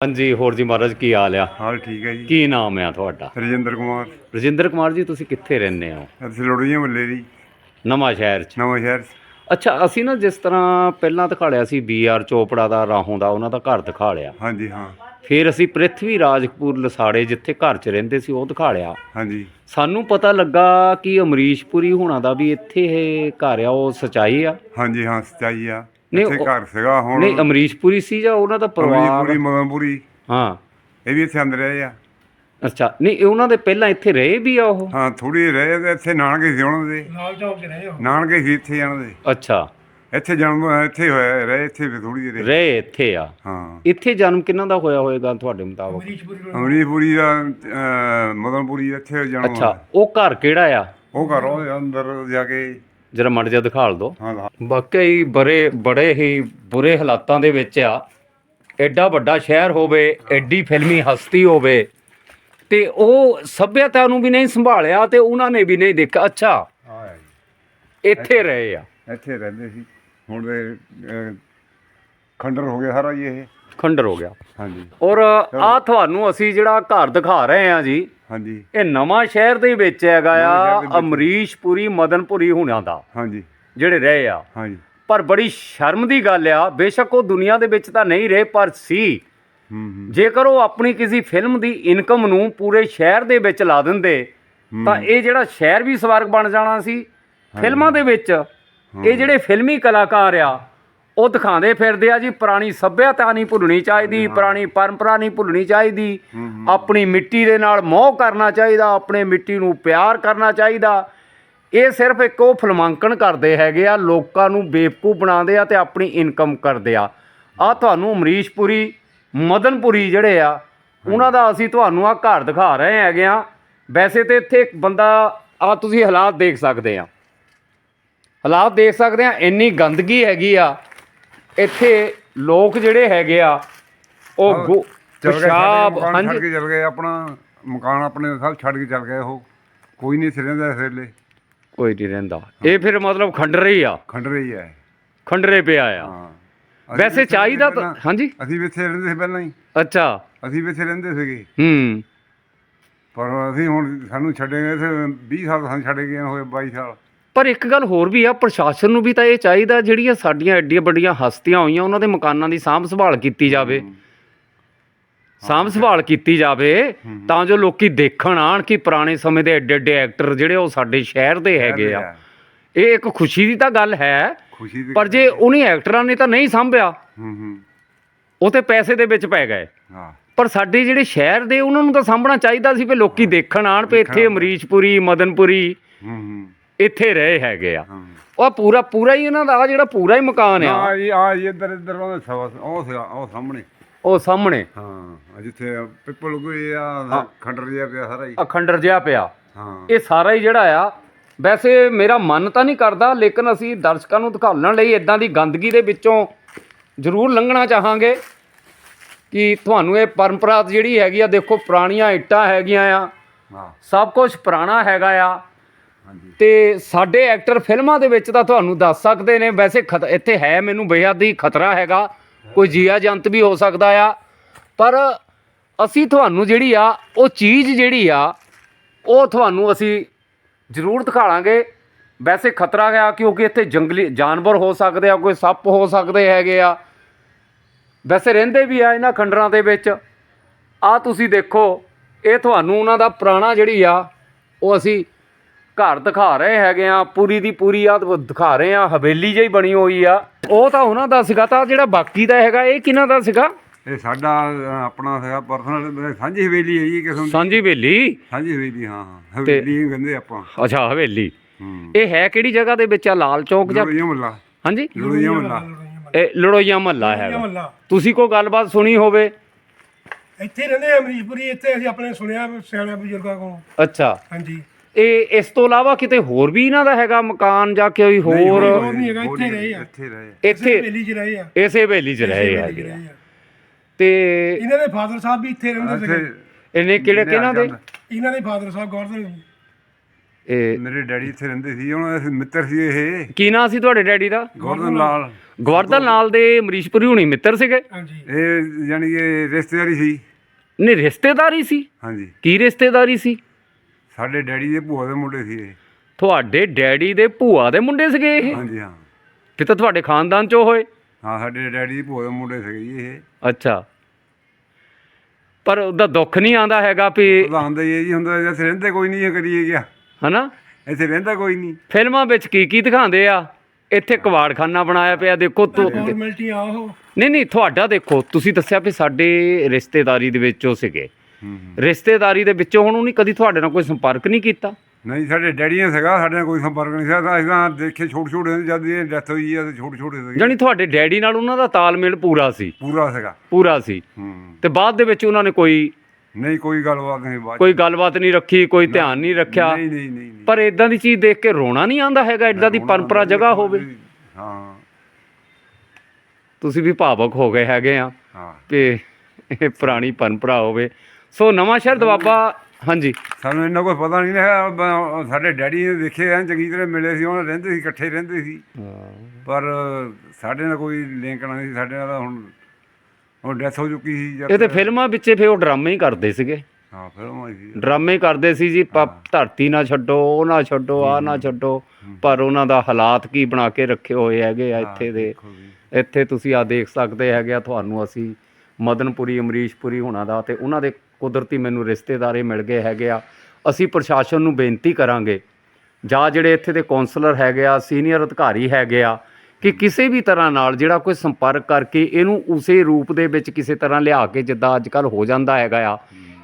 ਹਾਂਜੀ ਹੋਰ ਜੀ ਮਹਾਰਾਜ ਕੀ ਹਾਲ ਆ? ਹਾਲ ਠੀਕ ਹੈ ਜੀ। ਕੀ ਨਾਮ ਆ ਤੁਹਾਡਾ? ਰਜਿੰਦਰ ਕੁਮਾਰ। ਰਜਿੰਦਰ ਕੁਮਾਰ ਜੀ ਤੁਸੀਂ ਕਿੱਥੇ ਰਹਿੰਦੇ ਹੋ? ਅਸੀਂ ਲੋੜੀਆਂ ਮੱਲੇ ਦੀ ਨਵਾਂ ਸ਼ਹਿਰ ਚ। ਨਵਾਂ ਸ਼ਹਿਰ। ਅੱਛਾ ਅਸੀਂ ਨਾ ਜਿਸ ਤਰ੍ਹਾਂ ਪਹਿਲਾਂ ਦਿਖਾ ਲਿਆ ਸੀ ਬੀ ਆਰ ਚੋਪੜਾ ਦਾ ਰਾਹੋਂ ਦਾ ਉਹਨਾਂ ਦਾ ਘਰ ਦਿਖਾ ਲਿਆ ਹਾਂਜੀ ਹਾਂ। ਫਿਰ ਅਸੀਂ ਪ੍ਰਿਥਵੀ ਰਾਜਪੂਰ ਲਸਾੜੇ ਜਿੱਥੇ ਘਰ 'ਚ ਰਹਿੰਦੇ ਸੀ ਉਹ ਦਿਖਾ ਲਿਆ ਹਾਂਜੀ। ਸਾਨੂੰ ਪਤਾ ਲੱਗਾ ਕਿ ਅਮਰੀਸ਼ਪੁਰੀ ਹੋਣਾ ਦਾ ਵੀ ਇੱਥੇ ਇਹ ਘਰ ਆ ਉਹ ਸਚਾਈ ਆ। ਹਾਂਜੀ ਹਾਂ ਸਚਾਈ ਆ। ਨਹੀਂ, ਇੱਥੇ ਉਹ- ਘਰ ਸੀਗਾ ਹੁਣ ਨਹੀਂ ਅਮਰੀਸ਼ਪੁਰੀ ਸੀ ਜਾਂ ਉਹਨਾਂ ਦਾ ਪਰਿਵਾਰ? ਪੂਰੀ ਮਗਨਪੁਰੀ ਹਾਂ। ਇਹ ਵੀ ਇੱਥੇ ਅੰਦਰ ਰਹੇ ਆ। ਅੱਛਾ ਨਹੀਂ ਇਹ ਉਹਨਾਂ ਦੇ ਪਹਿਲਾਂ ਇੱਥੇ ਰਹੇ ਵੀ ਆ ਉਹ? ਹਾਂ ਥੋੜੀ ਰਹੇ ਤੇ ਇੱਥੇ ਨਾਨਕੇ ਸੀ ਉਹਨਾਂ ਦੇ। ਲਾਲ ਚੌਕ 'ਚ ਰਹੇ ਹੋ ਨਾਨਕੇ ਸੀ ਇੱਥੇ ਇਹਨਾਂ ਦੇ। ਅੱਛਾ। ਇੱਥੇ ਜਨਮ ਇੱਥੇ ਹੋਇਆ ਰਹੇ ਇੱਥੇ ਵੀ ਥੋੜੀ ਜਿਹੀ ਰਹੇ। ਰਹੇ ਇੱਥੇ ਆ? ਹਾਂ। ਇੱਥੇ ਜਨਮ ਕਿਹਨਾਂ ਦਾ ਹੋਇਆ ਹੋਏਗਾ ਤੁਹਾਡੇ ਮੁਤਾਬਕ? ਮਰੀਸ਼ਪੁਰੀ ਰੋਡ ਅਮਰੀਪੁਰੀ ਦਾ ਅਹ, ਮਦਨਪੁਰੀ ਇੱਥੇ ਜਨਮ ਅੱਛਾ ਹੋਇਆ। ਉਹ ਘਰ ਕਿਹੜਾ ਆ? ਉਹ ਘਰ ਉਹ ਅੰਦਰ ਜਾ ਕੇ ਜਰਾ ਮੜ ਜਾ ਦਿਖਾਲ ਦੋ ਹਾਂ ਹਾਂ ਵਾਕਈ ਬੜੇ ਬੜੇ ਹੀ ਬੁਰੇ ਹਾਲਾਤਾਂ ਦੇ ਵਿੱਚ ਆ। ਐਡਾ ਵੱਡਾ ਸ਼ਹਿਰ ਹੋਵੇ ਐਡੀ ਫਿਲਮੀ ਹਸਤੀ ਹੋਵੇ ਤੇ ਉਹ ਸਭਿਅਤਾ ਨੂੰ ਵੀ ਨਹੀਂ ਸੰਭਾਲਿਆ ਤੇ ਉਹਨਾਂ ਨੇ ਵੀ ਨਹੀਂ ਦੇਖਿਆ। ਅੱਛਾ ਹੈ। ਇੱਥੇ ਰਹੇ ਆ। ਇੱਥੇ ਰਹਿੰਦੇ ਸੀ। ਹੁਣ ਦੇ ਅਹ, ਖੰਡਰ ਹੋ ਗਿਆ ਸਾਰਾ ਜੀ ਇਹ। ਖੰਡਰ ਹੋ ਗਿਆ। ਹਾਂਜੀ। ਔਰ ਆ ਤੁਹਾਨੂੰ ਅਸੀਂ ਜਿਹੜਾ ਘਰ ਦਿਖਾ ਰਹੇ ਆ ਜੀ ਹਾਂਜੀ। ਇਹ ਨਵਾਂ ਸ਼ਹਿਰ ਦੇ ਵਿੱਚ ਹੈਗਾ ਆ। ਅਮਰੀਸ਼ਪੁਰੀ ਮਦਨਪੁਰੀ ਹੁਣਾਂ ਦਾ ਹਾਂਜੀ। ਜਿਹੜੇ ਰਹੇ ਆ। ਹਾਂਜੀ। ਪਰ ਬੜੀ ਸ਼ਰਮ ਦੀ ਗੱਲ ਆ ਬੇਸ਼ੱਕ ਉਹ ਦੁਨੀਆ ਦੇ ਵਿੱਚ ਤਾਂ ਨਹੀਂ ਰਹੇ ਪਰ ਸੀ। ਜੇਕਰ ਉਹ ਆਪਣੀ ਕਿਸੇ ਫਿਲਮ ਦੀ ਇਨਕਮ ਨੂੰ ਪੂਰੇ ਸ਼ਹਿਰ ਦੇ ਵਿੱਚ ਲਾ ਦਿੰਦੇ ਤਾਂ ਇਹ ਜਿਹੜਾ ਸ਼ਹਿਰ ਵੀ ਸਵਰਗ ਬਣ ਜਾਣਾ ਸੀ। ਫਿਲਮਾਂ ਦੇ ਵਿੱਚ ਇਹ ਜਿਹੜੇ ਫਿਲਮੀ ਕਲਾਕਾਰ ਆ ਉਹ ਦਿਖਾਉਂਦੇ ਫਿਰਦੇ ਆ ਜੀ ਪੁਰਾਣੀ ਸੱਭਿਅਤਾ ਨਹੀਂ ਭੁੱਲਣੀ ਚਾਹੀਦੀ ਪੁਰਾਣੀ ਪਰੰਪਰਾ ਨਹੀਂ ਭੁੱਲਣੀ ਚਾਹੀਦੀ। ਆਪਣੀ ਮਿੱਟੀ ਦੇ ਨਾਲ ਮੋਹ ਕਰਨਾ ਚਾਹੀਦਾ ਆਪਣੇ ਮਿੱਟੀ ਨੂੰ ਪਿਆਰ ਕਰਨਾ ਚਾਹੀਦਾ। ਇਹ ਸਿਰਫ ਇੱਕ ਉਹ ਫਿਲਮਾਂਕਣ ਕਰਦੇ ਹੈਗੇ ਆ ਲੋਕਾਂ ਨੂੰ ਬੇਵਕੂਫ ਬਣਾਉਂਦੇ ਆ ਤੇ ਆਪਣੀ ਇਨਕਮ ਕਰਦੇ ਆ। ਆ ਤੁਹਾਨੂੰ ਅਮਰੀਸ਼ਪੁਰੀ ਮਦਨਪੁਰੀ ਜਿਹੜੇ ਆ ਉਹਨਾਂ ਦਾ ਅਸੀਂ ਤੁਹਾਨੂੰ ਆ ਘਰ ਦਿਖਾ ਰਹੇ ਹੈਗੇ ਆ। ਵੈਸੇ ਤੇ ਇੱਥੇ ਇੱਕ ਬੰਦਾ ਆ ਤੁਸੀਂ ਹਾਲਾਤ ਦੇਖ ਸਕਦੇ ਆ। ਹਾਲਾਤ ਦੇਖ ਸਕਦੇ ਆ ਇੰਨੀ ਗੰਦਗੀ ਹੈਗੀ ਆ ਇੱਥੇ ਲੋਕ ਜਿਹੜੇ ਹੈਗੇ ਆ ਉਹ ਗੁ- ਚਲ ਗਏ ਪਿਸ਼ਾਬ ਸਾਡੇ ਮਕਾਨ ਛੱਡ ਹਾਂਜੀ। ਕੇ ਚਲ ਗਏ ਆਪਣਾ ਮਕਾਨ ਆਪਣੇ ਸਭ ਛੱਡ ਕੇ ਚਲ ਗਏ ਉਹ। ਕੋਈ ਨਹੀਂ ਸੀ ਰਹਿੰਦਾ ਇਸ ਵੇਲੇ। ਕੋਈ ਨਹੀਂ ਰਹਿੰਦਾ। ਇਹ ਫਿਰ ਮਤਲਬ ਖੰਡਰੇ ਹੀ ਆ। ਖੰਡਰੇ ਹੀ ਹੈ ਖੰਡਰੇ ਪਿਆ ਆ। ਹਾਂ। ਅਸੀਂ ਵੈਸੇ ਵੀ ਇੱਥੇ ਚਾਹੀਦਾ ਤਾਂ ਪਹਿਲਾਂ- ਹਾਂਜੀ? ਅਸੀਂ ਵੀ ਇੱਥੇ ਰਹਿੰਦੇ ਸੀ ਪਹਿਲਾਂ ਹੀ। ਅੱਛਾ। ਅਸੀਂ ਵੀ ਇੱਥੇ ਰਹਿੰਦੇ ਸੀਗੇ। ਹੂੰ। ਪਰ ਅਸੀਂ ਹੁਣ ਸਾਨੂੰ ਛੱਡੇ ਗਏ ਇੱਥੇ 20 ਸਾਲ ਸਾਨੂੰ ਛੱਡੇ ਗਏ ਹੋਏ 22 ਸਾਲ। ਪਰ ਇੱਕ ਗੱਲ ਹੋਰ ਵੀ ਆ ਪ੍ਰਸ਼ਾਸਨ ਨੂੰ ਵੀ ਤਾਂ ਇਹ ਚਾਹੀਦਾ ਜਿਹੜੀਆਂ ਸਾਡੀਆਂ ਐਡੀਆਂ ਵੱਡੀਆਂ ਹਸਤੀਆਂ ਹੋਈਆਂ ਉਹਨਾਂ ਦੇ ਮਕਾਨਾਂ ਦੀ ਸਾਂਭ ਸੰਭਾਲ ਕੀਤੀ ਜਾਵੇ। ਸਾਂਭ ਸੰਭਾਲ ਕੀਤੀ ਜਾਵੇ ਤਾਂ ਜੋ ਲੋਕੀ ਦੇਖਣ ਆਣ ਕਿ ਪੁਰਾਣੇ ਸਮੇਂ ਦੇ ਐਡੇ ਐਡੇ ਐਕਟਰ ਜਿਹੜੇ ਉਹ ਸਾਡੇ ਸ਼ਹਿਰ ਦੇ ਹੈਗੇ ਆ। ਇਹ ਇੱਕ ਖੁਸ਼ੀ ਦੀ ਤਾਂ ਗੱਲ ਹੈ ਪਰ ਜੇ ਉਹਨੇ ਐਕਟਰਾਂ ਨੇ ਤਾਂ ਨਹੀਂ ਸਾਂਭਿਆ ਉਹ ਤੇ ਪੈਸੇ ਦੇ ਵਿੱਚ ਪੈ ਗਏ। ਪਰ ਸਾਡੇ ਜਿਹੜੇ ਸ਼ਹਿਰ ਦੇ ਉਹਨਾਂ ਨੂੰ ਤਾਂ ਸਾਂਭਣਾ ਚਾਹੀਦਾ ਸੀ ਵੀ ਲੋਕੀ ਦੇਖਣ ਆਣ ਪਏ ਇੱਥੇ ਅਮਰੀਸ਼ਪੁਰੀ ਮਦਨਪੁਰੀ। ਹੂੰ ਹੂੰ। ਇੱਥੇ ਰਹੇ ਹੈਗੇ ਆ। ਹਾਂ। ਉਹ ਪੂਰਾ ਪੂਰਾ ਹੀ ਇਹਨਾਂ ਦਾ ਜਿਹੜਾ ਪੂਰਾ ਹੀ ਮਕਾਨ ਆ। ਆ ਜੀ ਆ ਜੀ ਇੱਧਰ ਇੱਧਰ ਉਹ ਸਵਾ ਉਹ ਸੀਗਾ ਉਹ ਸਾਹਮਣੇ। ਉਹ ਸਾਹਮਣੇ। ਹਾਂ ਆ ਜਿੱਥੇ ਪਿੱਪਲ ਕੋਈ ਆ ਖੰਡਰ ਜਿਹਾ ਪਿਆ ਸਾਰਾ ਹੀ। ਅਖੰਡਰ ਜਿਹਾ ਪਿਆ। ਹਾਂ। ਇਹ ਸਾਰਾ ਹੀ ਜਿਹੜਾ ਆ ਵੈਸੇ ਮੇਰਾ ਮਨ ਤਾਂ ਨਹੀਂ ਕਰਦਾ ਲੇਕਿਨ ਅਸੀਂ ਦਰਸ਼ਕਾਂ ਨੂੰ ਦਿਖਾਉਣ ਲਈ ਇਦਾਂ ਦੀ ਗੰਦਗੀ ਦੇ ਵਿੱਚੋਂ ਜ਼ਰੂਰ ਲੰਘਣਾ ਚਾਹਾਂਗੇ ਕਿ ਤੁਹਾਨੂੰ ਇਹ ਪਰੰਪਰਾ ਜਿਹੜੀ ਹੈਗੀ ਆ ਦੇਖੋ ਪੁਰਾਣੀਆਂ ਇੱਟਾਂ ਹੈਗੀਆਂ ਆ। ਹਾਂ। ਸਭ ਕੁਝ ਪੁਰਾਣਾ ਹੈਗਾ ਆ। ਤੇ ਸਾਡੇ ਐਕਟਰ ਫਿਲਮਾਂ ਦੇ ਵਿੱਚ ਤਾਂ ਤੁਹਾਨੂੰ ਦੱਸ ਸਕਦੇ ਨੇ, ਵੈਸੇ ਖਤ, ਇੱਥੇ ਹੈ ਮੈਨੂੰ ਬੇਹੱਦ ਹੀ ਖਤਰਾ ਹੈਗਾ। ਕੋਈ ਜੀਆ ਜੰਤ ਵੀ ਹੋ ਸਕਦਾ ਆ। ਪਰ ਅਸੀਂ ਤੁਹਾਨੂੰ ਜਿਹੜੀ ਆ, ਉਹ ਚੀਜ਼ ਜਿਹੜੀ ਆ, ਉਹ ਤੁਹਾਨੂੰ ਅਸੀਂ ਜ਼ਰੂਰ ਦਿਖਾਵਾਂਗੇ ਵੈਸੇ ਖਤਰਾ ਆ ਕਿਉਂਕਿ ਇੱਥੇ ਜੰਗਲੀ ਜਾਨਵਰ ਹੋ ਸਕਦੇ ਆ, ਕੋਈ ਸੱਪ ਹੋ ਸਕਦੇ ਹੈਗੇ ਆ। ਵੈਸੇ ਰਹਿੰਦੇ ਵੀ ਆ ਇਹਨਾਂ ਖੰਡਰਾਂ ਦੇ ਵਿੱਚ। ਆ ਤੁਸੀਂ ਦੇਖੋ, ਇਹ ਤੁਹਾਨੂੰ ਉਹਨਾਂ ਦਾ ਪੁਰਾਣਾ ਜਿਹੜੀ ਆ, ਉਹ ਅਸੀਂ ਘਰ ਦਿਖਾ ਰਹੇ ਹੈਗੇ ਆ ਪੂਰੀ ਦੀ ਪੂਰੀ ਆ ਦਿਖਾ ਰਹੇ ਆ ਹਵੇਲੀ ਜਿਹੀ ਬਣੀ ਹੋਈ ਆ। ਉਹ ਤਾਂ ਉਹਨਾਂ ਦਾ ਸੀਗਾ ਤਾਂ ਜਿਹੜਾ ਬਾਕੀ ਦਾ ਹੈਗਾ ਇਹ ਕਿਹਨਾਂ ਦਾ ਸੀਗਾ? ਇਹ ਸਾਡਾ ਆਪਣਾ ਹੈਗਾ ਪਰਸਨਲ ਸਾਂਝੀ ਹਵੇਲੀ ਹੈ ਜੀ ਕਿਸਮ ਦੀ। ਸਾਂਝੀ ਹਵੇਲੀ? ਸਾਂਝੀ ਹਵੇਲੀ ਹਾਂ ਹਾਂ ਹਵੇਲੀ ਹੀ ਕਹਿੰਦੇ ਆਪਾਂ। ਅੱਛਾ ਹਵੇਲੀ। ਹੂੰ। ਇਹ ਹੈ ਕਿਹੜੀ ਜਗ੍ਹਾ ਦੇ ਵਿੱਚ ਆ ਲਾਲ ਚੌਕ ਜਾਂ ਲੋੜੀਆਂ ਮੱਲਾ। ਹਾਂਜੀ? ਲੋੜੀਆਂ ਮੱਲਾ। ਇਹ ਲੜੋਈਆ ਮਹੱਲਾ ਹੈਗਾ। ਮਹੱਲਾ ਤੁਸੀਂ ਕੋਈ ਗੱਲਬਾਤ ਸੁਣੀ ਹੋਵੇ। ਇੱਥੇ ਰਹਿੰਦੇ ਅਮਰੀਸ਼ਪੁਰੀ ਇੱਥੇ ਅਸੀਂ ਆਪਣੇ ਸੁਣਿਆ ਸਿਆਣੇ ਬਜ਼ੁਰਗਾਂ ਕੋਲੋਂ। ਅੱਛਾ। ਹਾਂਜੀ। ਇਹ ਇਸ ਤੋਂ ਇਲਾਵਾ ਕਿਤੇ ਹੋਰ ਵੀ ਇਹਨਾਂ ਦਾ ਹੈਗਾ ਮਕਾਨ ਜਾਂ ਕੋਈ ਹੋਰ? ਹੋਰ ਨਹੀਂ। ਹੈਗਾ ਇੱਥੇ ਰਹੇ ਆ। ਇੱਥੇ ਰਹੇ ਇੱਥੇ ਹਵੇਲੀ 'ਚ ਰਹੇ ਆ। ਇਸੇ ਹਵੇਲੀ 'ਚ ਰਹੇ ਹਵੇਲੀ 'ਚ ਹੈਗੇ ਆ। ਰਹੇ ਆ। ਤੇ ਇਹਨਾਂ ਦੇ ਫਾਦਰ ਸਾਹਿਬ ਵੀ ਇੱਥੇ ਰਹਿੰਦੇ ਸੀਗੇ। ਇੱਥੇ ਇਹਨੇ ਕਿਹੜੇ ਕਿਹਨਾਂ ਦੇ? ਇਹਨਾਂ ਦੇ ਫਾਦਰ ਸਾਹਿਬ ਗੌਰਦਨ ਇਹ ਮੇਰੇ ਡੈਡੀ ਇੱਥੇ ਰਹਿੰਦੇ ਸੀ ਉਹਨਾਂ ਦੇ ਮਿੱਤਰ ਸੀ ਇਹ। ਕੀ ਨਾਂ ਸੀ ਤੁਹਾਡੇ ਡੈਡੀ ਦਾ? ਗੋਰਧਨ ਲਾਲ। ਗਵਰਦਨ ਨਾਲ ਦੇ ਅਮਰੀਸ਼ਪੁਰੀ ਹੁਣੀ ਮਿੱਤਰ ਸੀਗੇ? ਹਾਂਜੀ। ਇਹ ਯਾਨੀ ਕਿ ਰਿਸ਼ਤੇਦਾਰੀ ਸੀ। ਨਹੀਂ ਰਿਸ਼ਤੇਦਾਰੀ ਸੀ? ਹਾਂਜੀ। ਕੀ ਰਿਸ਼ਤੇਦਾਰੀ ਸੀ? ਸਾਡੇ ਡੈਡੀ ਦੇ ਭੂਆ ਦੇ ਮੁੰਡੇ ਸੀ ਇਹ। ਤੁਹਾਡੇ ਡੈਡੀ ਦੇ ਭੂਆ ਦੇ ਮੁੰਡੇ ਸੀਗੇ ਇਹ? ਹਾਂਜੀ ਹਾਂ। ਫਿਰ ਤਾਂ ਤੁਹਾਡੇ ਖਾਨਦਾਨ ਚੋਂ ਹੋਏ। ਹਾਂ ਸਾਡੇ ਡੈਡੀ ਦੇ ਭੂਆ ਦੇ ਮੁੰਡੇ ਸੀਗੇ ਜੀ ਇਹ। ਅੱਛਾ। ਪਰ ਉਹਦਾ ਦੁੱਖ ਨਹੀਂ ਆਂਦਾ ਹੈਗਾ ਵੀ ਉਹਦਾ ਆਂਦਾ ਹੀ ਹੈ ਜੀ ਹੁੰਦਾ ਇੱਥੇ ਰਹਿੰਦੇ ਕੋਈ ਨਹੀਂ ਇਹ ਕਰੀਏ ਗਿਆ ਹਨਾ? ਇੱਥੇ ਰਹਿੰਦਾ ਕੋਈ ਨਹੀਂ। ਫਿਲਮਾਂ ਵਿੱਚ ਕੀ ਕੀ ਦਿਖਾਉਂਦੇ ਆ? ਇੱਥੇ ਕਵਾੜਖਾਨਾ ਬਣਾਇਆ ਪਿਆ ਦੇਖੋ ਤੂੰ ਫਾਰਮੈਲਿਟੀ ਨਹੀਂ ਨਹੀਂ ਤੁਹਾਡਾ ਦੇਖੋ ਤੁਸੀਂ ਦੱਸਿਆ ਵੀ ਸਾਡੇ ਰਿਸ਼ਤੇਦਾਰੀ ਦੇ ਵਿੱਚੋਂ ਸੀਗੇ। ਰਿਸ਼ਤੇਦਾਰੀ ਦੇ ਵਿੱਚੋਂ ਹੁਣ ਉਹਨੇ ਕਦੀ ਤੁਹਾਡੇ ਨਾਲ ਕੋਈ ਸੰਪਰਕ ਨਹੀਂ ਕੀਤਾ? ਨਹੀਂ ਸਾਡੇ ਡੈਡੀ ਨੇ ਸੀਗਾ ਸਾਡੇ ਨਾਲ ਕੋਈ ਸੰਪਰਕ ਨਹੀਂ ਸੀ ਤਾਂ ਅਸੀਂ ਤਾਂ ਦੇਖੇ ਛੋਟੇ ਛੋਟੇ ਜਦ ਇਹ ਡੈਥ ਹੋਈ ਆ ਤੇ ਛੋਟੇ ਛੋਟੇ ਸੀਗੇ। ਜਾਣੀ ਤੁਹਾਡੇ ਡੈਡੀ ਨਾਲ ਉਹਨਾਂ ਦਾ ਤਾਲਮੇਲ ਪੂਰਾ ਸੀ? ਪੂਰਾ ਸੀਗਾ। ਪੂਰਾ ਸੀ? ਤੇ ਬਾਅਦ ਦੇ ਵਿੱਚ ਉਹਨਾਂ ਨੇ ਕੋਈ ਨਹੀਂ ਕੋਈ ਗੱਲਬਾਤ ਨਹੀਂ 'ਚ। ਕੋਈ ਗੱਲਬਾਤ ਨਹੀਂ ਰੱਖੀ ਕੋਈ ਧਿਆਨ ਨਹੀਂ ਰੱਖਿਆ? ਨਹੀਂ ਨਹੀਂ ਨਹੀਂ। ਪਰ ਇਦਾਂ ਦੀ ਚੀਜ਼ ਦੇਖ ਕੇ ਰੋਣਾ ਨਹੀਂ ਆਂਦਾ ਹੈਗਾ ਇਦਾਂ ਦੀ ਪਰੰਪਰਾ ਜਗ੍ਹਾ ਹੋਵੇ। ਹਾਂ। ਤੁਸੀਂ ਵੀ ਭਾਵਕ ਹੋ ਗਏ ਹੈਗੇ ਆ ਹਾਂ। ਕਿ ਇਹ ਪੁਰਾਣੀ ਪਰੰਪਰਾ ਹੋਵੇ। ਸੋ ਨਵਾਂ ਸ਼ਹਿਰ ਦਵਾਬਾ ਹਾਂਜੀ। ਸਾਨੂੰ ਇੰਨਾ ਕੋਈ ਪਤਾ ਨਹੀਂ ਹੈ ਬ- ਸਾਡੇ ਡੈਡੀ ਨੇ ਦੇਖੇ ਐ ਚੰਗੀ ਤਰ੍ਹਾਂ ਮਿਲੇ ਸੀ ਉਹਨਾਂ ਰਹਿੰਦੇ ਸੀ ਇਕੱਠੇ ਰਹਿੰਦੇ ਸੀ। ਪਰ ਸਾਡੇ ਨਾਲ ਕੋਈ ਲਿੰਕ ਨਹੀਂ ਸੀ ਸਾਡੇ ਨਾਲ ਤਾਂ ਹੁਣ ਹੁਣ ਡੈਥ ਹੋ ਚੁੱਕੀ ਸੀ ਇਹ ਤੇ ਫਿਲਮਾਂ ਵਿੱਚੇ ਫੇ ਉਹ ਡਰਾਮੇ ਹੀ ਕਰਦੇ ਸੀਗੇ। ਹਾਂ ਫਿਰ ਉਹ ਸੀ। ਡਰਾਮੇ ਕਰਦੇ ਸੀ ਜੀ ਪ- ਧਰਤੀ ਨਾ ਛੱਡੋ ਉਹ ਨਾ ਛੱਡੋ ਆ ਨਾ ਛੱਡੋ ਪਰ ਉਹਨਾਂ ਦਾ ਹਾਲਾਤ ਕੀ ਬਣਾ ਕੇ ਰੱਖੇ ਹੋਏ ਹੈਗੇ ਆ ਇੱਥੇ ਦੇ। ਦੇਖੋ। ਇੱਥੇ ਤੁਸੀਂ ਆ ਦੇਖ ਸਕਦੇ ਹੈਗੇ ਆ ਤੁਹਾਨੂੰ ਅਸੀਂ ਮਦਨਪੁਰੀ ਅਮਰੀਸ਼ਪੁਰੀ ਹੋਣਾ ਦਾ ਤੇ ਉਹਨਾਂ ਦੇ ਕੁਦਰਤੀ ਮੈਨੂੰ ਰਿਸ਼ਤੇਦਾਰੇ ਮਿਲ ਗਏ ਹੈਗੇ ਆ। ਅਸੀਂ ਪ੍ਰਸ਼ਾਸਨ ਨੂੰ ਬੇਨਤੀ ਕਰਾਂਗੇ। ਜਾਂ ਜਿਹੜੇ ਇੱਥੇ ਦੇ ਕਾਉਂਸਲਰ ਹੈਗੇ ਆ, ਸੀਨੀਅਰ ਅਧਿਕਾਰੀ ਹੈਗੇ ਆ, ਕਿ ਕਿਸੇ ਵੀ ਤਰ੍ਹਾਂ ਨਾਲ ਜਿਹੜਾ ਕੋਈ ਸੰਪਰਕ ਕਰਕੇ ਇਹਨੂੰ ਉਸੇ ਰੂਪ ਦੇ ਵਿੱਚ ਕਿਸੇ ਤਰ੍ਹਾਂ ਲਿਆ ਕੇ ਜਿੱਦਾਂ ਅੱਜ ਕੱਲ ਹੋ ਜਾਂਦਾ ਹੈਗਾ ਆ।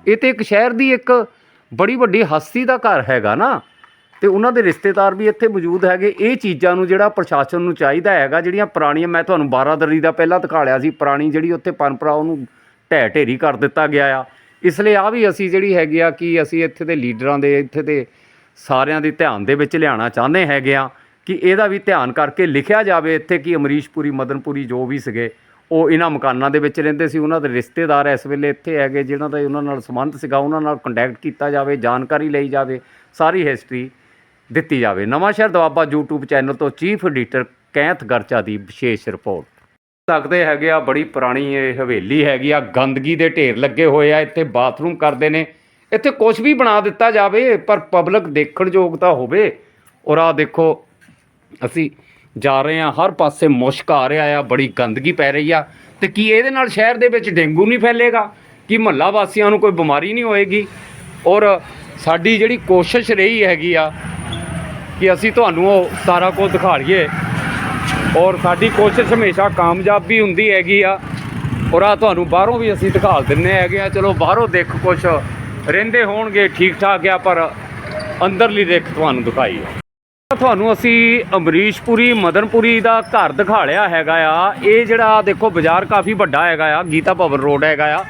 ਇਹ ਤੇ ਇੱਕ ਸ਼ਹਿਰ ਦੀ ਇੱਕ ਬੜੀ ਵੱਡੀ ਹਸਤੀ ਦਾ ਘਰ ਹੈਗਾ ਨਾ। ਤੇ ਉਹਨਾਂ ਦੇ ਰਿਸ਼ਤੇਦਾਰ ਵੀ ਇੱਥੇ ਮੌਜੂਦ ਹੈਗੇ। ਇਹ ਚੀਜ਼ਾਂ ਨੂੰ ਜਿਹੜਾ ਪ੍ਰਸ਼ਾਸਨ ਨੂੰ ਚਾਹੀਦਾ ਹੈਗਾ, ਜਿਹੜੀਆਂ ਪੁਰਾਣੀਆਂ, ਮੈਂ ਤੁਹਾਨੂੰ ਬਾਰਾਦਰੀ ਦਾ ਪਹਿਲਾਂ ਦਿਖਾ ਲਿਆ ਸੀ, ਪੁਰਾਣੀ ਜਿਹੜੀ ਉੱਥੇ ਪਰੰਪਰਾ ਉਹਨੂੰ ਢਹਿ ਢੇਰੀ ਕਰ ਦਿੱਤਾ ਗਿਆ ਆ। ਇਸ ਲਈ ਆ ਵੀ ਅਸੀਂ ਜਿਹੜੀ ਹੈਗੀ ਆ ਕਿ ਅਸੀਂ ਇੱਥੇ ਦੇ ਲੀਡਰਾਂ ਦੇ, ਇੱਥੇ ਦੇ ਸਾਰਿਆਂ ਦੇ ਧਿਆਨ ਦੇ ਵਿੱਚ ਲਿਆਉਣਾ ਚਾਹੁੰਦੇ ਹੈਗੇ ਆ ਕਿ ਇਹਦਾ ਵੀ ਧਿਆਨ ਕਰਕੇ ਲਿਖਿਆ ਜਾਵੇ ਇੱਥੇ ਕਿ ਅਮਰੀਸ਼ਪੁਰੀ, ਮਦਨਪੁਰੀ ਜੋ ਵੀ ਸੀਗੇ, ਉਹ ਇਹਨਾਂ ਮਕਾਨਾਂ ਦੇ ਵਿੱਚ ਰਹਿੰਦੇ ਸੀ, ਉਹਨਾਂ ਦੇ ਰਿਸ਼ਤੇਦਾਰ ਇਸ ਵੇਲੇ ਇੱਥੇ ਹੈਗੇ ਜਿਹਨਾਂ ਦਾ ਉਹਨਾਂ ਨਾਲ ਸੰਬੰਧ ਸੀਗਾ, ਉਹਨਾਂ ਨਾਲ ਕੰਟੈਕਟ ਕੀਤਾ ਜਾਵੇ, ਜਾਣਕਾਰੀ ਲਈ ਜਾਵੇ, ਸਾਰੀ ਹਿਸਟਰੀ ਦਿੱਤੀ ਜਾਵੇ। ਨਵਾਂ ਸ਼ਹਿਰ ਦਵਾਬਾ YouTube ਚੈਨਲ ਤੋਂ ਚੀਫ ਐਡੀਟਰ ਕੈਂਥ ਗਰਚਾ ਦੀ ਵਿਸ਼ੇਸ਼ ਰਿਪੋਰਟ ਸਕਦੇ ਹੈਗੇ ਆ, ਬੜੀ ਪੁਰਾਣੀ ਇਹ ਹਵੇਲੀ ਹੈਗੀ ਆ, ਗੰਦਗੀ ਦੇ ਢੇਰ ਲੱਗੇ ਹੋਏ ਆ, ਇੱਥੇ ਬਾਥਰੂਮ ਕਰਦੇ ਨੇ। ਇੱਥੇ ਕੁਝ ਵੀ ਬਣਾ ਦਿੱਤਾ ਜਾਵੇ, ਪਰ ਪਬਲਿਕ ਦੇਖਣ ਯੋਗ ਤਾਂ ਹੋਵੇ। ਔਰ ਆ ਦੇਖੋ, ਅਸੀਂ ਜਾ ਰਹੇ ਆ ਹਰ ਪਾਸੇ ਮੁਸ਼ਕ ਆ ਰਿਹਾ ਆ, ਬੜੀ ਗੰਦਗੀ ਪੈ ਰਹੀ ਆ। ਤੇ ਕੀ ਇਹਦੇ ਨਾਲ ਸ਼ਹਿਰ ਦੇ ਵਿੱਚ ਡੇਂਗੂ ਨਹੀਂ ਫੈਲੇਗਾ? ਕੀ ਮਹੱਲਾ ਵਾਸੀਆਂ ਨੂੰ ਕੋਈ ਬਿਮਾਰੀ ਨਹੀਂ ਹੋਏਗੀ? ਔਰ ਸਾਡੀ ਜਿਹੜੀ ਕੋਸ਼ਿਸ਼ ਰਹੀ ਹੈਗੀ ਆ, ਕਿ ਅਸੀਂ ਤੁਹਾਨੂੰ ਉਹ ਸਾਰਾ ਕੁਝ ਦਿਖਾ ਲਈਏ। ਔਰ ਸਾਡੀ ਕੋਸ਼ਿਸ਼ ਹਮੇਸ਼ਾ ਕਾਮਯਾਬ ਵੀ ਹੁੰਦੀ ਹੈਗੀ ਆ। ਔਰ ਆ ਤੁਹਾਨੂੰ ਬਾਹਰੋਂ ਵੀ ਅਸੀਂ ਦਿਖਾਲ ਦਿੰਨੇ ਹੈਗੇ ਆ। ਚਲੋ, ਬਾਹਰੋਂ ਦੇਖ ਕੁਛ ਰਹਿੰਦੇ ਹੋਣਗੇ ਠੀਕ ਠਾਕ ਆ, ਪਰ ਅੰਦਰਲੀ ਦੇਖ ਤੁਹਾਨੂੰ ਦਿਖਾਈ ਆ। ਤੁਹਾਨੂੰ ਅਸੀਂ ਅਮਰੀਸ਼ਪੁਰੀ, ਮਦਨਪੁਰੀ ਦਾ ਘਰ ਦਿਖਾ ਲਿਆ ਹੈਗਾ ਆ। ਇਹ ਜਿਹੜਾ ਦੇਖੋ, ਬਾਜ਼ਾਰ ਕਾਫੀ ਵੱਡਾ ਹੈਗਾ ਆ, ਗੀਤਾ ਭਵਨ ਰੋਡ ਹੈਗਾ ਆ।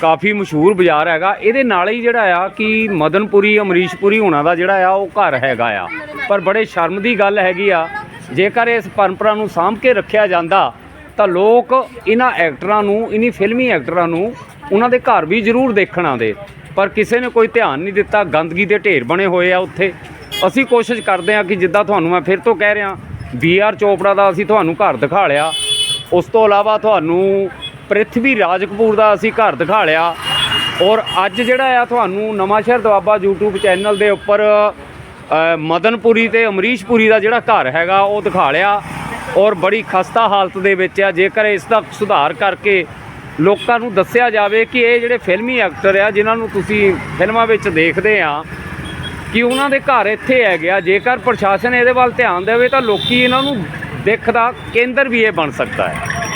ਕਾਫੀ ਮਸ਼ਹੂਰ ਬਾਜ਼ਾਰ ਹੈਗਾ। ਇਹਦੇ ਨਾਲ ਹੀ ਜਿਹੜਾ ਆ ਕਿ ਮਦਨਪੁਰੀ, ਅਮਰੀਸ਼ਪੁਰੀ ਹੋਣਾ ਦਾ ਜਿਹੜਾ ਆ, ਉਹ ਘਰ ਹੈਗਾ ਆ। ਪਰ ਬੜੇ ਸ਼ਰਮ ਦੀ ਗੱਲ ਹੈਗੀ ਆ ਜੇਕਰ ਇਸ ਪਰੰਪਰਾ ਨੂੰ ਸਾਂਭ ਕੇ ਰੱਖਿਆ ਜਾਂਦਾ, ਤਾਂ ਲੋਕ ਇਹਨਾਂ ਐਕਟਰਾਂ ਨੂੰ ਇਨੀ ਫਿਲਮੀ ਐਕਟਰਾਂ ਨੂੰ ਉਹਨਾਂ ਦੇ ਘਰ ਵੀ ਜ਼ਰੂਰ ਦੇਖਣ ਆਉਂਦੇ। ਪਰ ਕਿਸੇ ਨੇ ਕੋਈ ਧਿਆਨ ਨਹੀਂ ਦਿੱਤਾ, ਗੰਦਗੀ ਦੇ ਢੇਰ ਬਣੇ ਹੋਏ ਆ ਉੱਥੇ। ਅਸੀਂ ਕੋਸ਼ਿਸ਼ ਕਰਦੇ ਹਾਂ ਕਿ ਜਿੱਦਾਂ ਤੁਹਾਨੂੰ ਮੈਂ ਫਿਰ ਤੋਂ ਕਹਿ ਰਿਹਾ, ਬੀ ਆਰ ਚੋਪੜਾ ਦਾ ਅਸੀਂ ਤੁਹਾਨੂੰ ਘਰ ਦਿਖਾ ਲਿਆ। ਉਸ ਤੋਂ ਇਲਾਵਾ ਤੁਹਾਨੂੰ ਪ੍ਰਿਥਵੀ ਰਾਜ ਕਪੂਰ ਦਾ ਅਸੀਂ ਘਰ ਦਿਖਾ ਲਿਆ। ਔਰ ਅੱਜ ਜਿਹੜਾ ਆ ਤੁਹਾਨੂੰ ਨਵਾਂ ਸ਼ਹਿਰ ਦੁਆਬਾ YouTube ਚੈਨਲ ਦੇ ਉੱਪਰ ਮਦਨਪੁਰੀ ਤੇ ਅਮਰੀਸ਼ਪੁਰੀ ਦਾ ਜਿਹੜਾ ਘਰ ਹੈਗਾ, ਉਹ ਦਿਖਾ ਲਿਆ ਔਰ ਬੜੀ ਖਸਤਾ ਹਾਲਤ ਦੇ ਵਿੱਚ ਆ। ਜੇਕਰ ਇਸ ਦਾ ਸੁਧਾਰ ਕਰਕੇ ਲੋਕਾਂ ਨੂੰ ਦੱਸਿਆ ਜਾਵੇ ਕਿ ਇਹ ਜਿਹੜੇ ਫਿਲਮੀ ਐਕਟਰ ਆ, ਜਿਨ੍ਹਾਂ ਨੂੰ ਤੁਸੀਂ ਫਿਲਮਾਂ ਵਿੱਚ ਦੇਖਦੇ ਆ, ਕਿ ਉਹਨਾਂ ਦੇ ਘਰ ਇੱਥੇ ਹੈਗੇ ਆ। ਜੇਕਰ ਪ੍ਰਸ਼ਾਸਨ ਇਹਦੇ ਵੱਲ ਧਿਆਨ ਦੇਵੇ ਤਾਂ ਲੋਕੀ ਇਹਨਾਂ ਨੂੰ ਦਿੱਖ ਦਾ ਕੇਂਦਰ ਵੀ ਇਹ ਬਣ ਸਕਦਾ ਹੈ।